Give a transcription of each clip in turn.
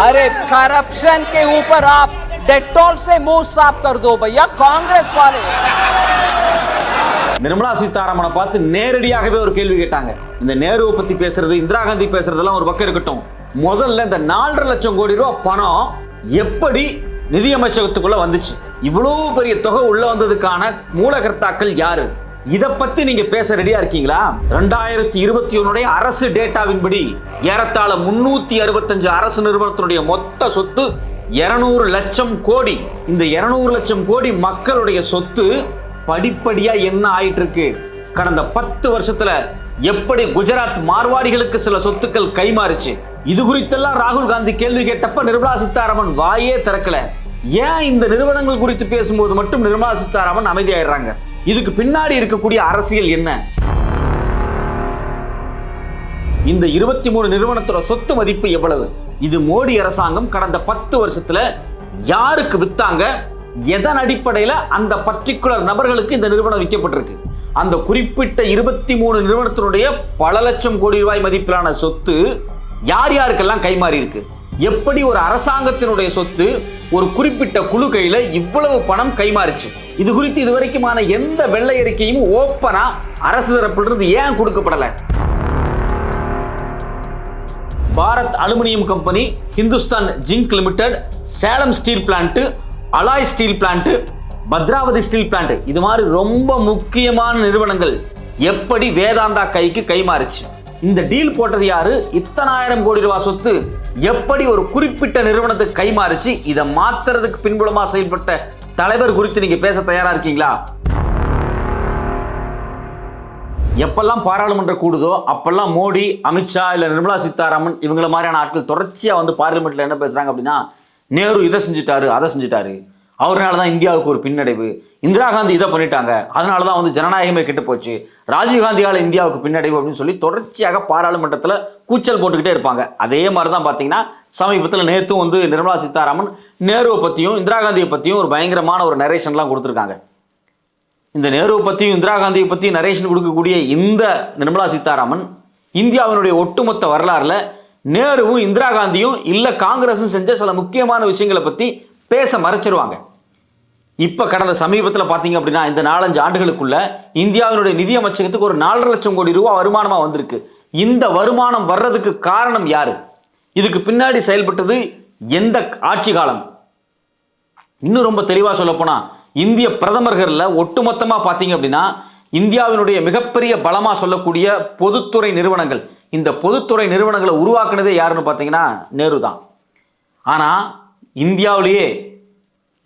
अरे करप्शन के ऊपर आप डेटॉल से मुंह साफ कर दो भैया कांग्रेस वाले நிர்மலா சீதாராமனை பார்த்து நேரடியாகவே ஒரு கேள்வி கேட்டாங்க இந்த நேருவை பத்தி பேசுறது இந்திரா காந்தி பேசுறதெல்லாம் ஒரு பக்கம் இருக்கட்டும் முதல்ல இந்த நாலரை லட்சம் கோடி ரூபாய் பணம் எப்படி நிதியமைச்சகத்துக்குள்ள வந்துச்சு இவ்வளவு பெரிய தொகை உள்ள வந்ததுக்கான மூலகர்த்தாக்கள் யாரு இதை பத்தி நீங்க பேச ரெடியா இருக்கீங்களா? ரெண்டாயிரத்தி இருபத்தி ஒன்னுடைய அரசு டேட்டாவின்படி ஏறத்தாழ முன்னூத்தி அறுபத்தஞ்சு அரசு நிறுவனத்தினுடைய மொத்த சொத்து 200 லட்சம் கோடி. இந்த 200 லட்சம் கோடி மக்களுடைய சொத்து படிப்படியா என்ன ஆயிட்டு இருக்கு கடந்த பத்து வருஷத்துல எப்படி குஜராத் மார்வாடிகளுக்கு சில சொத்துக்கள் கைமாறுச்சு? இது குறித்தெல்லாம் ராகுல் காந்தி கேள்வி கேட்டப்ப நிர்மலா சீதாராமன் வாயே திறக்கல. ஏன் இந்த நிறுவனங்கள் குறித்து பேசும்போது மட்டும் நிர்மலா சீதாராமன் அமைதியாயிடுறாங்க? இதுக்கு பின்னாடி இருக்கக்கூடிய அரசியல் என்ன? இந்த இருபத்தி மூணு நிறுவனத்தோட சொத்து மதிப்பு எவ்வளவு? இது மோடி அரசாங்கம் கடந்த பத்து வருஷத்துல யாருக்கு வித்தாங்க? எதன் அடிப்படையில அந்த பர்டிகுலர் நபர்களுக்கு இந்த நிறுவனம் விற்கப்பட்டிருக்கு அந்த குறிப்பிட்ட இருபத்தி மூணு நிறுவனத்தினுடைய பல லட்சம் கோடி ரூபாய் மதிப்பிலான சொத்து யார் யாருக்கெல்லாம் கைமாறி இருக்கு எப்படி ஒரு அரசாங்கத்தினுடைய சொத்து ஒரு குறிப்பிட்ட குழு கையில இவ்வளவு பணம் கைமாறிச்சு? இது குறித்து இதுவரைக்குமான எந்த வெள்ளை அறிக்கையும் ஓப்பனா அரசு தரப்பிலிருந்து ஏன் கொடுக்கப்படலை? Bharat aluminium company Hindustan zinc limited Salem steel plant alloy steel plant Bhadravati steel plant. இது மாதிரி ரொம்ப முக்கியமான நிறுவனங்கள் எப்படி வேதாந்தா கைக்கு கைமாறுச்சு இந்த டீல் போட்டது யாரு? இத்தனாயிரம் கோடி ரூபாய் சொத்து எப்படி ஒரு குறிப்பிட்ட நிறுவனத்துக்கு கைமாறுச்சு இதை மாத்துறதுக்கு பின்புலமா செயல்பட்ட தலைவர் குறித்து நீங்க பேச தயாரா இருக்கீங்களா? எப்பெல்லாம் பாராளுமன்றம் கூடுதோ அப்பெல்லாம் மோடி அமித்ஷா இல்ல நிர்மலா சீதாராமன் இவங்கள மாதிரியான ஆட்கள் தொடர்ச்சியா வந்து பார்லிமெண்ட்ல என்ன பேசுறாங்க அப்படின்னா நேரு இதை செஞ்சுட்டாரு அதை செஞ்சுட்டாரு. அவர்னால தான் இந்தியாவுக்கு ஒரு பின்னடைவு. இந்திரா காந்தி இதை பண்ணிட்டாங்க. அதனால தான் வந்து ஜனநாயகமே கெட்டு போச்சு. ராஜீவ்காந்தியால் இந்தியாவுக்கு பின்னடைவு அப்படின்னு சொல்லி தொடர்ச்சியாக பாராளுமன்றத்தில் கூச்சல் போட்டுக்கிட்டே இருப்பாங்க. அதே மாதிரி தான் பார்த்தீங்கன்னா சமீபத்தில் நேற்றும் வந்து நிர்மலா சீதாராமன் நேருவை பற்றியும் இந்திரா காந்தியை பற்றியும் ஒரு பயங்கரமான ஒரு நரேஷன்லாம் கொடுத்துருக்காங்க. இந்த நேருவை பற்றியும் இந்திரா காந்தியை பற்றியும் நரேஷன் கொடுக்கக்கூடிய இந்த நிர்மலா சீதாராமன் இந்தியாவினுடைய ஒட்டுமொத்த வரலாறுல நேருவும் இந்திரா காந்தியும் இல்லை காங்கிரஸும் செஞ்ச சில முக்கியமான விஷயங்களை பற்றி பேச மறைச்சிருவாங்க. இப்போ கடந்த சமீபத்தில் பார்த்தீங்க அப்படின்னா இந்த நாலஞ்சு ஆண்டுகளுக்குள்ள இந்தியாவினுடைய நிதி அமைச்சகத்துக்கு ஒரு நாலரை லட்சம் கோடி ரூபா வருமானமாக வந்திருக்கு. இந்த வருமானம் வர்றதுக்கு காரணம் யாரு? இதுக்கு பின்னாடி செயல்பட்டது எந்த ஆட்சி காலம்? இன்னும் ரொம்ப தெளிவாக சொல்லப்போனா இந்திய பிரதமர்களில் ஒட்டுமொத்தமாக பார்த்தீங்க அப்படின்னா இந்தியாவினுடைய மிகப்பெரிய பலமாக சொல்லக்கூடிய பொதுத்துறை நிறுவனங்கள். இந்த பொதுத்துறை நிறுவனங்களை உருவாக்குனதே யாருன்னு பார்த்தீங்கன்னா நேரு தான். ஆனால் இந்தியாவிலேயே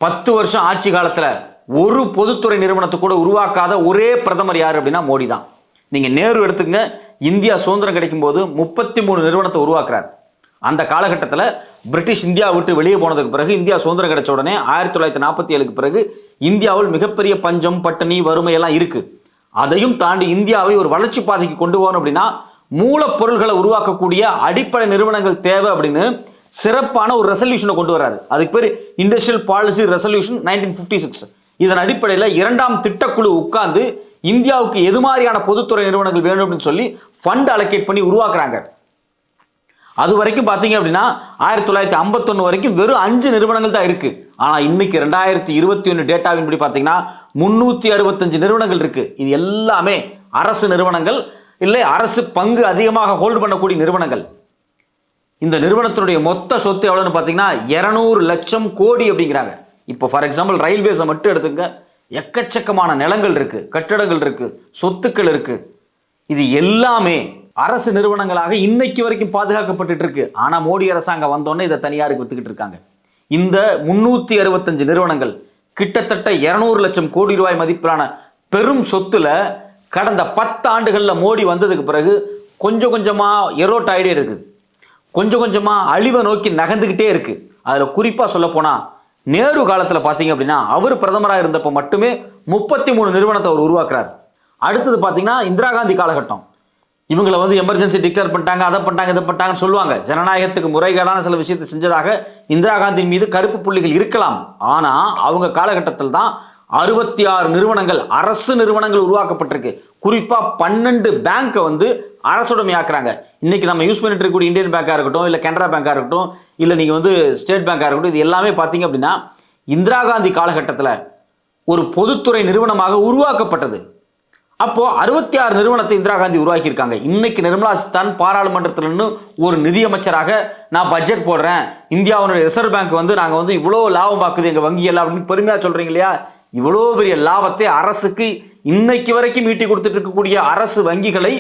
பத்து வருஷம் ஆட்சி காலத்தில் ஒரு பொதுத்துறை நிறுவனத்தை கூட உருவாக்காத ஒரே பிரதமர் யார் அப்படின்னா மோடி தான் நீங்கள் நேரு எடுத்துக்கங்க இந்தியா சுதந்திரம் கிடைக்கும் போது முப்பத்தி மூணு நிறுவனத்தை உருவாக்குறார். அந்த காலகட்டத்தில் பிரிட்டிஷ் இந்தியா விட்டு வெளியே போனதுக்கு பிறகு இந்தியா சுதந்திரம் கிடைச்ச உடனே ஆயிரத்தி தொள்ளாயிரத்தி நாற்பத்தி ஏழுக்கு பிறகு இந்தியாவில் மிகப்பெரிய பஞ்சம் பட்டினி வறுமை எல்லாம் இருக்குது அதையும் தாண்டி இந்தியாவை ஒரு வளர்ச்சி பாதைக்கு கொண்டு போகணும் அப்படின்னா மூலப்பொருள்களை உருவாக்கக்கூடிய அடிப்படை நிறுவனங்கள் தேவை அப்படின்னு சிறப்பான ஒரு ரெசல்யூஷனை கொண்டு வராரு அதுக்கு பேர் industrial policy resolution nineteen fifty six இதன் அடிப்படையில் இரண்டாம் திட்டக்குழு உட்கார்ந்து இந்தியாவுக்கு எது மாதிரியான பொதுத்துறை நிறுவனங்கள் வேணும் அப்படின்னு சொல்லி ஃபண்ட் அலோகேட் பண்ணி உருவாக்குறாங்க. அது வரைக்கும் பார்த்தீங்க அப்படின்னா ஆயிரத்தி தொள்ளாயிரத்தி ஐம்பத்தொன்று வரைக்கும் வெறும் அஞ்சு நிறுவனங்கள் தான் இருக்குது ஆனால் இன்னைக்கு ரெண்டாயிரத்தி இருபத்தி ஒன்று டேட்டாவின்படி பார்த்தீங்கன்னா முன்னூற்றி அறுபத்தஞ்சு நிறுவனங்கள் இருக்குது இது எல்லாமே அரசு நிறுவனங்கள் இல்லை அரசு பங்கு அதிகமாக ஹோல்டு பண்ணக்கூடிய நிறுவனங்கள். இந்த நிறுவனத்தினுடைய மொத்த சொத்து எவ்வளோன்னு பார்த்தீங்கன்னா இரநூறு லட்சம் கோடி அப்படிங்கிறாங்க. இப்போ ஃபார் எக்ஸாம்பிள் ரயில்வேஸை மட்டும் எடுத்துங்க. எக்கச்சக்கமான நிலங்கள் இருக்குது கட்டடங்கள் இருக்குது சொத்துக்கள் இருக்குது இது எல்லாமே அரசு நிறுவனங்களாக இன்னைக்கு வரைக்கும் பாதுகாக்கப்பட்டு இருக்கு. ஆனால் மோடி அரசாங்கம் வந்தோடனே இதை தனியாருக்கு வித்துக்கிட்டு இருக்காங்க. இந்த முன்னூற்றி அறுபத்தஞ்சு நிறுவனங்கள் கிட்டத்தட்ட இரநூறு லட்சம் கோடி ரூபாய் மதிப்பிலான பெரும் சொத்துல கடந்த பத்து ஆண்டுகளில் மோடி வந்ததுக்கு பிறகு கொஞ்சம் கொஞ்சமாக எரோட் ஆயிட்டே இருக்குது. கொஞ்சம் கொஞ்சமாக அழிவை நோக்கி நகர்ந்துக்கிட்டே இருக்கு. அதில் குறிப்பாக சொல்லப்போனால் நேரு காலத்தில் பார்த்தீங்க அப்படின்னா அவர் பிரதமராக இருந்தப்போ மட்டுமே முப்பத்தி மூணு நிறுவனத்தை அவர் உருவாக்குறார். அடுத்தது பார்த்தீங்கன்னா இந்திரா காந்தி காலகட்டம். இவங்களை வந்து எமர்ஜென்சி டிக்ளேர் பண்ணிட்டாங்க அதை பண்ணிட்டாங்க இதை பண்ணிட்டாங்கன்னு சொல்லுவாங்க. ஜனநாயகத்துக்கு முறைகேடான சில விஷயத்தை செஞ்சதாக இந்திரா காந்தி மீது கருப்பு புள்ளிகள் இருக்கலாம். ஆனால் அவங்க காலகட்டத்தில் தான் அறுபத்தி ஆறு நிறுவனங்கள் அரசு நிறுவனங்கள் உருவாக்கப்பட்டிருக்கு. குறிப்பாக பன்னெண்டு பேங்க்கை வந்து அரசுடைமையாக்குறாங்க இன்றைக்கி நம்ம யூஸ் பண்ணிட்டு இருக்கக்கூடிய இந்தியன் பேங்காக இருக்கட்டும் இல்லை கனரா பேங்காக இருக்கட்டும் இல்லை நீங்கள் வந்து ஸ்டேட் பேங்காக இருக்கட்டும் இது எல்லாமே பார்த்தீங்க அப்படின்னா இந்திரா காந்தி காலகட்டத்தில் ஒரு பொதுத்துறை நிறுவனமாக உருவாக்கப்பட்டது. அப்போது அறுபத்தி ஆறு நிறுவனத்தை இந்திரா காந்தி உருவாக்கியிருக்காங்க. இன்னைக்கு நிர்மலா சீதான் பாராளுமன்றத்தில் ஒரு நிதியமைச்சராக நான் பட்ஜெட் போடுறேன். இந்தியாவுடைய ரிசர்வ் பேங்க் வந்து நாங்கள் வந்து இவ்வளோ லாபம் பார்க்குது எங்கள் வங்கி எல்லாம் அப்படின்னு பெருமையாக சொல்கிறீங்க இல்லையா? இவ்வளோ பெரிய லாபத்தை அரசுக்கு இன்னைக்கு வரைக்கும் ஈட்டி கொடுத்துட்டு இருக்கக்கூடிய அரசு வங்கிகளை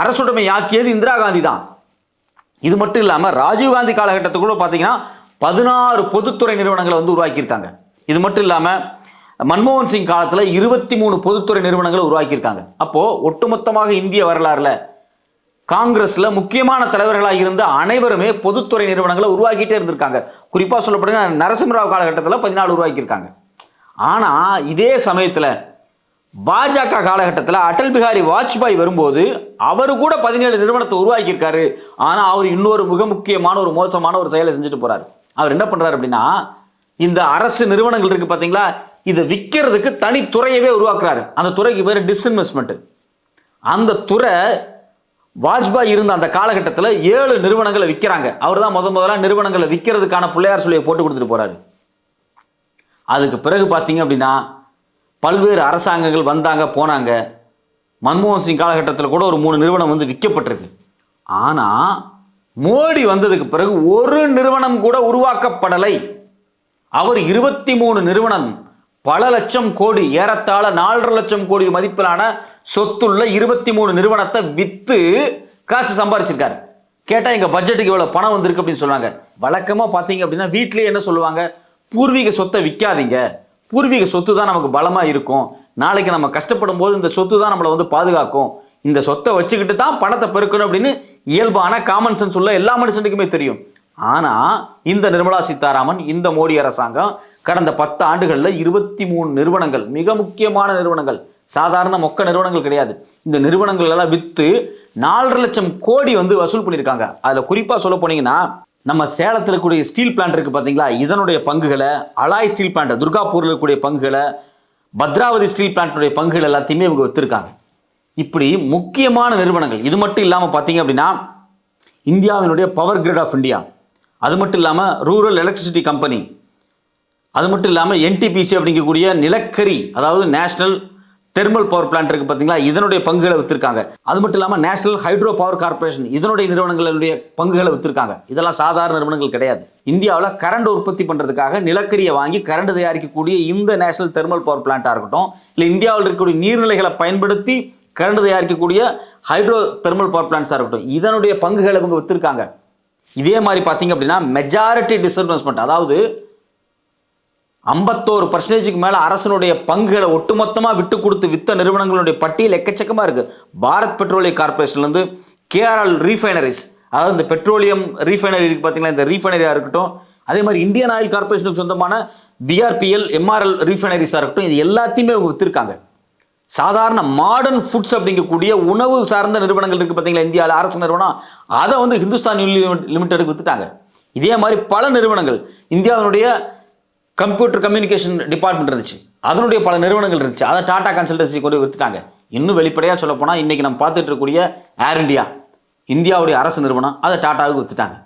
அரசுடைமை ஆக்கியது இந்திரா காந்தி தான். இது மட்டும் இல்லாமல் ராஜீவ்காந்தி காலகட்டத்துக்குள்ள பார்த்தீங்கன்னா பதினாறு பொதுத்துறை நிறுவனங்களை வந்து உருவாக்கியிருக்காங்க. இது மட்டும் இல்லாமல் மன்மோகன் சிங் காலத்தில் இருபத்தி மூணு பொதுத்துறை நிறுவனங்களை உருவாக்கியிருக்காங்க. அப்போது ஒட்டுமொத்தமாக இந்திய வரலாறுல காங்கிரஸில் முக்கியமான தலைவர்களாக இருந்த அனைவருமே பொதுத்துறை நிறுவனங்களை உருவாக்கிட்டே இருந்திருக்காங்க. குறிப்பாக சொல்லப்படுங்க நரசிம்மராவ் காலகட்டத்தில் பதினாலு உருவாக்கியிருக்காங்க. ஆனால் இதே சமயத்தில் பாஜக காலகட்டத்தில் அடல் பிகாரி வாஜ்பாய் வரும்போது அவர் கூட பதினேழு நிறுவனத்தை உருவாக்கியிருக்காரு. ஆனால் அவர் இன்னொரு மிக முக்கியமான ஒரு மோசமான ஒரு செயலை செஞ்சுட்டு போகிறார் அவர் என்ன பண்ணுறாரு அப்படின்னா இந்த அரசு நிறுவனங்கள் இருக்குது பார்த்தீங்களா இதை விற்கிறதுக்கு தனித்துறையவே உருவாக்குறாரு. அந்த துறைக்கு பேர் டிஸ்இன்வெஸ்ட்மெண்ட் அந்த துறை வாஜ்பாய் இருந்த அந்த காலகட்டத்தில் ஏழு நிறுவனங்களை விற்கிறாங்க அவர் தான் முத முதல்ல நிறுவனங்களை விற்கிறதுக்கான பிள்ளையார் சொல்லியை போட்டு கொடுத்துட்டு போகிறாரு அதுக்கு பிறகு பார்த்தீங்க அப்படின்னா பல்வேறு அரசாங்கங்கள் வந்தாங்க போனாங்க. மன்மோகன் சிங் காலகட்டத்தில் கூட ஒரு மூணு நிறுவனம் வந்து விற்கப்பட்டிருக்கு. ஆனால் மோடி வந்ததுக்கு பிறகு ஒரு நிறுவனம் கூட உருவாக்கப்படலை. அவர் இருபத்தி மூணு நிறுவனம் பல லட்சம் கோடி ஏறத்தாழ நாலரை லட்சம் கோடி மதிப்பிலான சொத்துள்ள இருபத்தி மூணு நிறுவனத்தை விற்று காசு சம்பாரிச்சிருக்காரு. கேட்டால் எங்கள் பட்ஜெட்டுக்கு இவ்வளோ பணம் வந்திருக்கு அப்படின்னு சொல்லுவாங்க. வழக்கமாக பார்த்தீங்க அப்படின்னா வீட்லேயே என்ன சொல்லுவாங்க? பூர்வீக சொத்தை விற்காதீங்க பூர்வீக சொத்து தான் நமக்கு பலமாக இருக்கும். நாளைக்கு நம்ம கஷ்டப்படும் போது இந்த சொத்து தான் நம்மளை வந்து பாதுகாக்கும். இந்த சொத்தை வச்சுக்கிட்டு தான் பணத்தை பெருக்கணும் அப்படின்னு இயல்பான காமன் சென்ஸ் உள்ள எல்லா மனுஷனுக்குமே தெரியும். ஆனால் இந்த நிர்மலா சீதாராமன் இந்த மோடி அரசாங்கம் கடந்த பத்து ஆண்டுகளில் இருபத்தி மூணு நிறுவனங்கள் மிக முக்கியமான நிறுவனங்கள் சாதாரண மொக்க நிறுவனங்கள் கிடையாது. இந்த நிறுவனங்கள் எல்லாம் விற்று நாலரை லட்சம் கோடி வந்து வசூல் பண்ணியிருக்காங்க. அதில் குறிப்பாக சொல்ல போனீங்கன்னா நம்ம சேலத்தில் இருக்கக்கூடிய ஸ்டீல் பிளான்ட் இருக்குது பார்த்தீங்களா இதனுடைய பங்குகளை அலாய் ஸ்டீல் பிளான்ட் துர்காப்பூரில் இருக்கக்கூடிய பங்குகளை பத்ராவதி ஸ்டீல் பிளான்ட்டுடைய பங்குகள் எல்லாத்தையுமே இவங்க வித்திருக்காங்க. இப்படி முக்கியமான நிறுவனங்கள் இது மட்டும் இல்லாமல் பார்த்தீங்க அப்படின்னா இந்தியாவினுடைய பவர் கிரிட் ஆஃப் இந்தியா அது மட்டும் இல்லாமல் ரூரல் எலக்ட்ரிசிட்டி கம்பெனி அது மட்டும் இல்லாமல் என்டிபிசி அப்படிங்கக்கூடிய நிலக்கரி அதாவது நேஷனல் தெர்மல் பவர் பிளான்ட் இருக்கு பார்த்தீங்களா இதனுடைய பங்குகளை வித்திருக்காங்க. அது மட்டும் இல்லாமல் நேஷனல் ஹைட்ரோ பவர் கார்பரேஷன் இதனுடைய நிறுவனங்களுடைய பங்குகளை வித்திருக்காங்க. இதெல்லாம் சாதாரண நிறுவனங்கள் கிடையாது. இந்தியாவில் கரண்ட் உற்பத்தி பண்ணுறதுக்காக நிலக்கரியை வாங்கி கரண்ட் தயாரிக்கக்கூடிய இந்த நேஷனல் தெர்மல் பவர் பிளான்ட்டாக இருக்கட்டும் இல்லை இந்தியாவில் இருக்கக்கூடிய நீர்நிலைகளை பயன்படுத்தி கரண்ட் தயாரிக்கக்கூடிய ஹைட்ரோ தெர்மல் பவர் பிளான்ட்ஸாக இருக்கட்டும் இதனுடைய பங்குகளை இவங்க வித்திருக்காங்க. இதே மாதிரி பார்த்தீங்க அப்படின்னா மெஜாரிட்டி டிஸ்இன்வெஸ்ட்மெண்ட் அதாவது ஐம்பத்தோரு பர்சன்டேஜுக்கு மேலே அரசனுடைய பங்குகளை ஒட்டுமொத்தமாக விட்டு கொடுத்து வித்த நிறுவனங்களுடைய பட்டியல் எக்கச்சக்கமாக இருக்குது பாரத் பெட்ரோலிய கார்பரேஷன்லேருந்து கேஆர்எல் ரீஃபைனரிஸ் அதாவது இந்த பெட்ரோலியம் ரீஃபைனரி இருக்குது பார்த்தீங்களா இந்த ரீஃபைனரியாக இருக்கட்டும் அதே மாதிரி இந்தியன் ஆயில் கார்பரேஷனுக்கு சொந்தமான பிஆர்பிஎல் எம்ஆர்எல் ரீஃபைனரிஸாக இருக்கட்டும் இது எல்லாத்தையுமே அவங்க வித்திருக்காங்க. சாதாரண மாடர்ன் ஃபுட்ஸ் அப்படிங்கக்கூடிய உணவு சார்ந்த நிறுவனங்கள் இருக்குது பார்த்தீங்களா இந்தியாவில் அரசு நிறுவனம் அதை வந்து ஹிந்துஸ்தான் லிமிடெடுக்கு வித்துட்டாங்க. இதே மாதிரி பல நிறுவனங்கள் இந்தியாவினுடைய கம்ப்யூட்டர் கம்யூனிகேஷன் டிபார்ட்மெண்ட் இருந்துச்சு. அதனுடைய பல நிறுவனங்கள் இருந்துச்சு. அதை டாடா கன்சல்டன்சி கொண்டு வித்துட்டாங்க. இன்னும் வெளிப்படையாக சொல்ல போனால் நம்ம பார்த்துட்டு இருக்கக்கூடிய ஏர் இந்தியா இந்தியாவுடைய அரசு நிறுவனம் அதை டாட்டாவுக்கு விற்றுட்டாங்க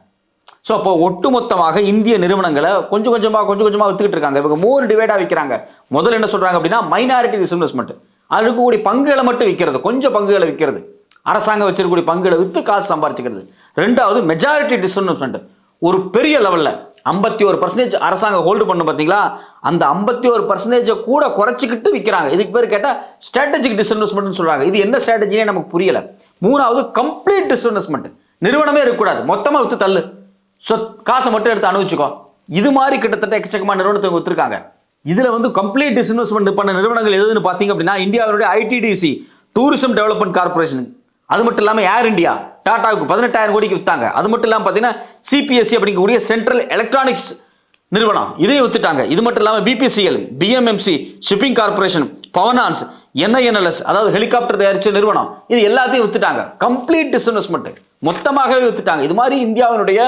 ஸோ அப்போ ஒட்டுமொத்தமாக இந்திய நிறுவனங்களை கொஞ்சம் கொஞ்சமாக கொஞ்சம் கொஞ்சமாக விற்றுக்கிட்டு இருக்காங்க. இவங்க மூணு டிவைடாக விற்கிறாங்க முதல்ல என்ன சொல்கிறாங்க அப்படின்னா மைனாரிட்டி டிஸ்இன்வெஸ்ட்மெண்ட் அது இருக்கக்கூடிய பங்குகளை மட்டும் விற்கிறது கொஞ்சம் பங்குகளை விற்கிறது அரசாங்கம் வச்சிருக்கக்கூடிய பங்குகளை விற்று காசு சம்பாரிச்சுக்கிறது. ரெண்டாவது மெஜாரிட்டி டிஸ்இன்வெஸ்ட்மெண்ட் ஒரு பெரிய லெவலில் ஐம்பத்தி ஒரு பர்சன்டேஜ் அரசாங்கம் ஹோல்டு பண்ணும் பார்த்தீங்களா? அந்த ஐம்பத்தி ஒரு பர்சன்டேஜை கூட குறைச்சிக்கிட்டு விற்கிறாங்க இதுக்கு பேர் கேட்டால் ஸ்ட்ராட்டஜிக் டிஸ்இன்வெஸ்ட்மெண்ட்னு சொல்கிறாங்க இது என்ன ஸ்ட்ராட்டஜினே நமக்கு புரியலை. மூணாவது கம்ப்ளீட் டிஸ்இன்வெஸ்ட்மெண்ட் நிறுவனமே இருக்கக்கூடாது. மொத்தமாக விற்று தள்ளு. சொத் காசை மட்டும் எடுத்து அனுபவிச்சுக்கோ. இது மாதிரி கிட்டத்தட்ட எக்கச்சக்கமான நிறுவனத்தை விற்றுருக்காங்க இதில் வந்து கம்ப்ளீட் டிஸ்இன்வெஸ்ட்மெண்ட் பண்ண நிறுவனங்கள் எதுன்னு பார்த்தீங்க அப்படின்னா இந்தியாவுடைய ஐடிடிசி டூரிசம் டெவலப்மெண்ட் கார்பரேஷன் அது மட்டும் இல்லாமல் ஏர் இந்தியா டாடாவுக்கு பதினெட்டாயிரம் கோடிக்கு வித்தாங்க. அது மட்டும் இல்லாமல் பார்த்தீங்கன்னா சிபிஎஸ்சி அப்படிங்கக்கூடிய சென்ட்ரல் எலக்ட்ரானிக்ஸ் நிறுவனம். இதையும் வித்துட்டாங்க. இது மட்டும் இல்லாமல் BPCL BMMC shipping corporation பவனான்ஸ் NINLS அதாவது ஹெலிகாப்டர் தயாரிச்ச நிறுவனம். இது எல்லாத்தையும் வித்துட்டாங்க. கம்ப்ளீட் டிஸ்இன்வெஸ்ட்மெண்ட் மொத்தமாகவே வித்துட்டாங்க. இது மாதிரி இந்தியாவினுடைய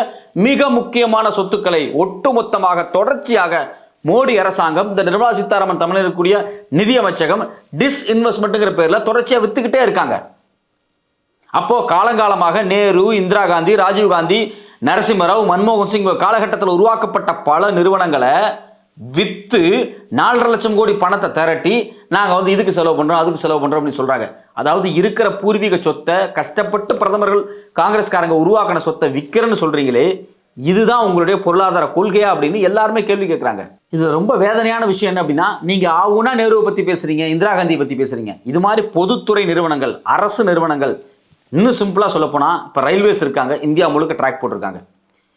மிக முக்கியமான சொத்துக்களை ஒட்டுமொத்தமாக தொடர்ச்சியாக மோடி அரசாங்கம் இந்த நிர்மலா சீதாராமன் தமிழில் இருக்கக்கூடிய நிதி அமைச்சகம் டிஸ்இன்வெஸ்ட்மெண்ட்டுங்கிற பேரில் தொடர்ச்சியாக வித்துக்கிட்டே இருக்காங்க. அப்போ காலங்காலமாக நேரு இந்திரா காந்தி ராஜீவ் காந்தி நரசிம்மராவ் மன்மோகன் சிங் காலகட்டத்தில் உருவாக்கப்பட்ட பல நிறுவனங்களை வித்து நாலரை லட்சம் கோடி பணத்தை திரட்டி நாங்கள் வந்து இதுக்கு செலவு பண்ணுறோம் அதுக்கு செலவு பண்ணுறோம் அப்படின்னு சொல்கிறாங்க அதாவது இருக்கிற பூர்வீக சொத்தை கஷ்டப்பட்டு பிரதமர்கள் காங்கிரஸ்காரங்க உருவாக்கின சொத்தை விற்கிறேன்னு சொல்கிறீங்களே இதுதான் உங்களுடைய பொருளாதார கொள்கையா அப்படின்னு எல்லாருமே கேள்வி கேட்குறாங்க இது ரொம்ப வேதனையான விஷயம் என்ன அப்படின்னா நீங்கள் ஆவுனா நேருவை பற்றி பேசுகிறீங்க இந்திரா காந்தியை பற்றி பேசுகிறீங்க இது மாதிரி பொதுத்துறை நிறுவனங்கள் அரசு நிறுவனங்கள் இன்னும் சிம்பிளாக சொல்லப்போனால் இப்போ ரயில்வேஸ் இருக்காங்க இந்தியா முழுக்க ட்ராக் போட்டிருக்காங்க.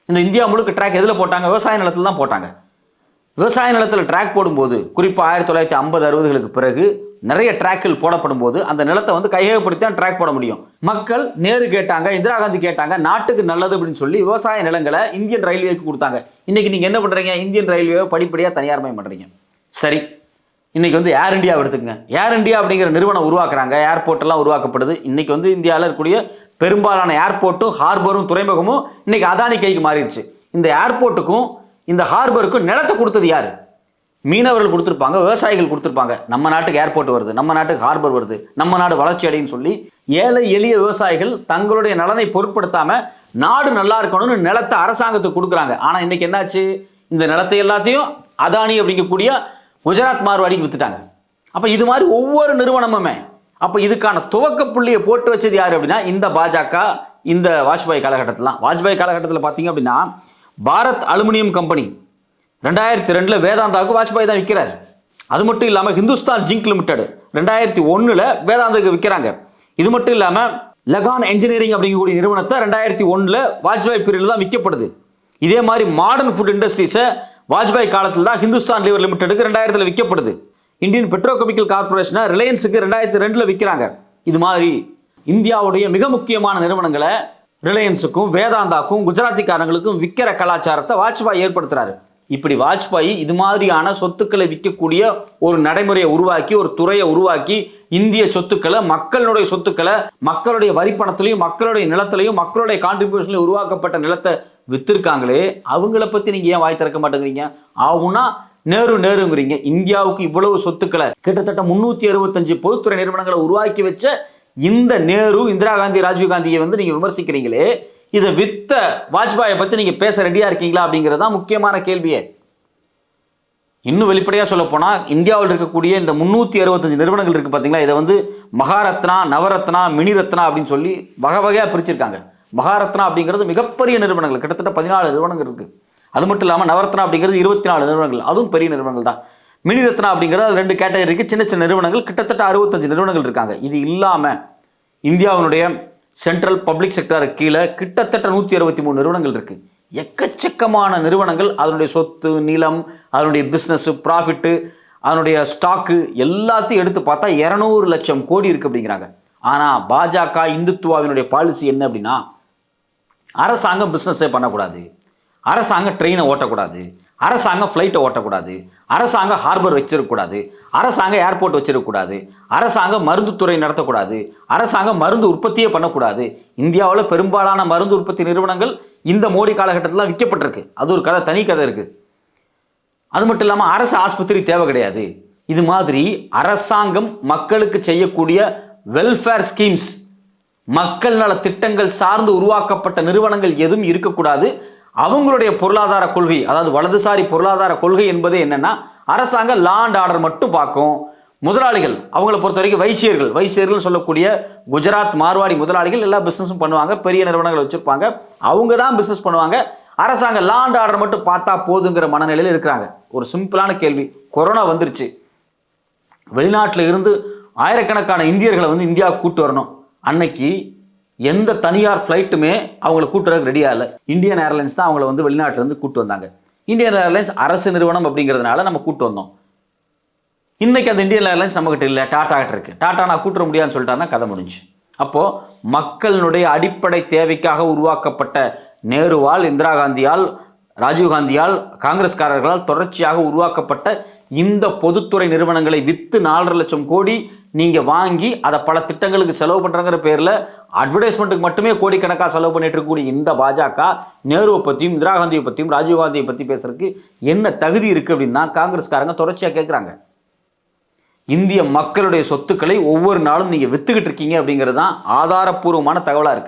இந்த இந்தியா முழுக்க ட்ராக் எதில் போட்டாங்க? விவசாய நிலத்தில் தான் போட்டாங்க. விவசாய நிலத்தில் ட்ராக் போடும்போது குறிப்பாக ஆயிரத்தி தொள்ளாயிரத்தி ஐம்பது அறுபதுகளுக்கு பிறகு நிறைய ட்ராக்கில் போடப்படும் போது அந்த நிலத்தை வந்து கையகப்படுத்தி தான் ட்ராக் போட முடியும். மக்கள் நேரு கேட்டாங்க இந்திரா காந்தி கேட்டாங்க நாட்டுக்கு நல்லது அப்படின்னு சொல்லி விவசாய நிலங்களை இந்தியன் ரயில்வேக்கு கொடுத்தாங்க. இன்னைக்கு நீங்கள் என்ன பண்ணுறீங்க இந்தியன் ரயில்வே படிப்படியாக தனியார்மயம் பண்ணுறீங்க சரி இன்றைக்கி வந்து ஏர் இண்டியா எடுத்துக்கங்க. ஏர் இண்டியா அப்படிங்கிற நிறுவனம் உருவாக்குறாங்க. ஏர்போர்ட் எல்லாம் உருவாக்கப்படுது. இன்றைக்கி வந்து இந்தியாவில் இருக்கக்கூடிய பெரும்பாலான ஏர்போர்ட்டும் ஹார்பரும் துறைமுகமும் இன்றைக்கி அதானி கைக்கு மாறிடுச்சு. இந்த ஏர்போர்ட்டுக்கும் இந்த ஹார்பருக்கும் நிலத்தை கொடுத்தது யார்? மீனவர்கள் கொடுத்துருப்பாங்க விவசாயிகள் கொடுத்துருப்பாங்க. நம்ம நாட்டுக்கு ஏர்போர்ட் வருது நம்ம நாட்டுக்கு ஹார்பர் வருது நம்ம நாடு வளர்ச்சி அடையும் சொல்லி ஏழை எளிய விவசாயிகள் தங்களுடைய நலனை பொருட்படுத்தாமல் நாடு நல்லா இருக்கணும்னு நிலத்தை அரசாங்கத்துக்கு கொடுக்குறாங்க. ஆனால் இன்றைக்கி என்னாச்சு? இந்த நிலத்தை எல்லாத்தையும் அதானி அப்படிங்கக்கூடிய குஜராத் மார்வாடிக்கு விற்றுட்டாங்க அப்போ இது மாதிரி ஒவ்வொரு நிறுவனமுமே அப்போ இதுக்கான துவக்க புள்ளியை போட்டு வச்சது யார் அப்படின்னா இந்த பாஜக இந்த வாஜ்பாய் காலகட்டத்தில் வாஜ்பாய் காலகட்டத்தில் பார்த்தீங்க அப்படின்னா பாரத் அலுமினியம் கம்பெனி ரெண்டாயிரத்தி ரெண்டில் வேதாந்தாவுக்கு வாஜ்பாய் தான் விற்கிறார் அது மட்டும் இல்லாமல் ஹிந்துஸ்தான் ஜிங்க் லிமிடெட் ரெண்டாயிரத்தி ஒன்றில் வேதாந்தாவுக்கு விற்கிறாங்க இது மட்டும் இல்லாமல் லெகான் என்ஜினியரிங் அப்படிங்கக்கூடிய நிறுவனத்தை ரெண்டாயிரத்தி ஒன்றில் வாஜ்பாய் பீரியடில் தான் விற்கப்படுது. இதே மாதிரி மாடர்ன் ஃபுட் இண்டஸ்ட்ரீஸை வாஜ்பாய் காலத்தில் தான் ஹிந்துஸ்தான் லிவர் லிமிடெடுக்கு ரெண்டாயிரத்தில் விற்கப்படுது. இந்தியன் பெட்ரோகெமிக்கல் கார்பரேஷனை ரிலையன்ஸுக்கு ரெண்டாயிரத்தி ரெண்டில் விற்கிறாங்க இது மாதிரி இந்தியாவுடைய மிக முக்கியமான நிறுவனங்களை ரிலையன்ஸுக்கும் வேதாந்தாக்கும் குஜராத்திக்காரங்களுக்கும் விற்கிற கலாச்சாரத்தை வாஜ்பாய் ஏற்படுத்துறாரு. இப்படி வாஜ்பாய் இது மாதிரியான சொத்துக்களை விற்கக்கூடிய ஒரு நடைமுறையை உருவாக்கி ஒரு துறையை உருவாக்கி இந்திய சொத்துக்களை மக்களுடைய சொத்துக்களை மக்களுடைய வரிப்பணத்திலையும் மக்களுடைய நிலத்திலையும் மக்களுடைய கான்ட்ரிபியூஷன்லையும் உருவாக்கப்பட்ட நிலத்தை விற்றுருக்காங்களே அவங்கள பற்றி நீங்கள் ஏன் வாய் திறக்க மாட்டேங்கிறீங்க? ஆகும்னா நேரு நேருங்கிறீங்க. இந்தியாவுக்கு இவ்வளவு சொத்துக்களை கிட்டத்தட்ட முன்னூற்றி அறுபத்தஞ்சு பொதுத்துறை நிறுவனங்களை உருவாக்கி வச்ச இந்த நேரு இந்திரா காந்தி ராஜீவ் காந்தியை வந்து நீங்கள் விமர்சிக்கிறீங்களே இதை வித்த வாஜ்பாயை பற்றி நீங்கள் பேச ரெடியாக இருக்கீங்களா அப்படிங்கிறது தான் முக்கியமான கேள்வியே. இன்னும் வெளிப்படையாக சொல்ல போனால் இந்தியாவில் இருக்கக்கூடிய இந்த முந்நூற்றி அறுபத்தஞ்சு நிறுவனங்கள் இருக்குது பார்த்தீங்களா இதை வந்து மகாரத்னா நவரத்னா மினிரத்னா அப்படின்னு சொல்லி வகை வகையாக பிரிச்சிருக்காங்க. மகாரத்னா அப்படிங்கிறது மிகப்பெரிய நிறுவனங்கள். கிட்டத்தட்ட பதினாலு நிறுவனங்கள் இருக்குது அது மட்டும் இல்லாமல் நவரத்னா அப்படிங்கிறது இருபத்தி நாலு நிறுவனங்கள். அதுவும் பெரிய நிறுவனங்கள் தான். மினிரத்னா அப்படிங்கிறது அது ரெண்டு கேட்டகரிக்கு சின்ன சின்ன நிறுவனங்கள். கிட்டத்தட்ட அறுபத்தஞ்சு நிறுவனங்கள் இருக்காங்க. இது இல்லாமல் இந்தியாவினுடைய சென்ட்ரல் பப்ளிக் செக்டருக்கு கீழே கிட்டத்தட்ட நூற்றி அறுபத்தி மூணு நிறுவனங்கள் இருக்குது எக்கச்சக்கமான நிறுவனங்கள். அதனுடைய சொத்து நிலம் அதனுடைய பிஸ்னஸ் ப்ராஃபிட்டு அதனுடைய ஸ்டாக்கு எல்லாத்தையும் எடுத்து பார்த்தா இரநூறு லட்சம் கோடி இருக்குது அப்படிங்கிறாங்க. ஆனால் பாஜக இந்துத்துவாவினுடைய பாலிசி என்ன அப்படின்னா அரசாங்கம் பிஸ்னஸே பண்ணக்கூடாது. அரசாங்கம் ட்ரெயினை ஓட்டக்கூடாது. அரசாங்கம் ஃப்ளைட்டை ஓட்டக்கூடாது. அரசாங்கம் ஹார்பர் வச்சிருக்கக்கூடாது. அரசாங்கம் ஏர்போர்ட் வச்சிருக்கக்கூடாது. அரசாங்கம் மருந்துத்துறை நடத்தக்கூடாது. அரசாங்கம் மருந்து உற்பத்தியே பண்ணக்கூடாது. இந்தியாவில் பெரும்பாலான மருந்து உற்பத்தி நிறுவனங்கள் இந்த மோடி காலகட்டத்தில் விற்கப்பட்டிருக்கு அது ஒரு கதை தனி கதை இருக்குது அது மட்டும் இல்லாமல் அரசு ஆஸ்பத்திரி தேவை கிடையாது. இது மாதிரி அரசாங்கம் மக்களுக்கு செய்யக்கூடிய வெல்ஃபேர் ஸ்கீம்ஸ் மக்கள் நல திட்டங்கள் சார்ந்து உருவாக்கப்பட்ட நிறுவனங்கள் எதுவும் இருக்கக்கூடாது. அவங்களுடைய பொருளாதார கொள்கை அதாவது வலதுசாரி பொருளாதார கொள்கை என்பது என்னன்னா அரசாங்கம் லாண்ட் ஆர்டர் மட்டும் பார்க்கும். முதலாளிகள் அவங்கள பொறுத்த வரைக்கும் வைசியர்கள். வைசியர்கள் சொல்லக்கூடிய குஜராத் மார்வாடி முதலாளிகள் எல்லா பிஸ்னஸும் பண்ணுவாங்க பெரிய நிறுவனங்கள் வச்சிருப்பாங்க. அவங்க தான் பிஸ்னஸ் பண்ணுவாங்க. அரசாங்கம் லாண்ட் ஆர்டர் மட்டும் பார்த்தா போதுங்கிற மனநிலையில் இருக்கிறாங்க. ஒரு சிம்பிளான கேள்வி. கொரோனா வந்துருச்சு. வெளிநாட்டில் இருந்து ஆயிரக்கணக்கான இந்தியர்களை வந்து இந்தியா கூட்டு வரணும். அன்னைக்கு எந்த தனியார் ஃப்ளைட்டுமே அவங்கள கூட்டுறதுக்கு ரெடியாக இல்லை. இந்தியன் ஏர்லைன்ஸ் தான் அவங்கள வந்து வெளிநாட்டிலேருந்து கூட்டு வந்தாங்க. இந்தியன் ஏர்லைன்ஸ் அரசு நிறுவனம் அப்படிங்கிறதுனால நம்ம கூட்டு வந்தோம். இன்னைக்கு அந்த இந்தியன் ஏர்லைன்ஸ் நம்மகிட்ட இல்லை டாட்டா கிட்ட இருக்கு. டாட்டா நான் கூட்டுற முடியாதுன்னு சொல்லிட்டாருன்னா கதை முடிஞ்சு அப்போது மக்களினுடைய அடிப்படை தேவைக்காக உருவாக்கப்பட்ட நேருவால் இந்திரா காந்தியால் ராஜீவ்காந்தியால் காங்கிரஸ்காரர்களால் தொடர்ச்சியாக உருவாக்கப்பட்ட இந்த பொதுத்துறை நிறுவனங்களை விற்று நாலரை லட்சம் கோடி நீங்கள் வாங்கி அதை பல திட்டங்களுக்கு செலவு பண்ணுறங்கிற பேரில் அட்வர்டைஸ்மெண்ட்டுக்கு மட்டுமே கோடிக்கணக்காக செலவு பண்ணிட்டு இருக்கக்கூடிய இந்த பாஜக நேருவை பற்றியும் இந்திரா காந்தியை பற்றியும் ராஜீவ்காந்தியை பற்றி பேசுறதுக்கு என்ன தகுதி இருக்குது அப்படின்னு தான் காங்கிரஸ்காரங்க தொடர்ச்சியாக கேட்குறாங்க இந்திய மக்களுடைய சொத்துக்களை ஒவ்வொரு நாளும் நீங்கள் விற்றுக்கிட்டு இருக்கீங்க அப்படிங்கிறது தான் ஆதாரப்பூர்வமான தகவலாக இருக்குது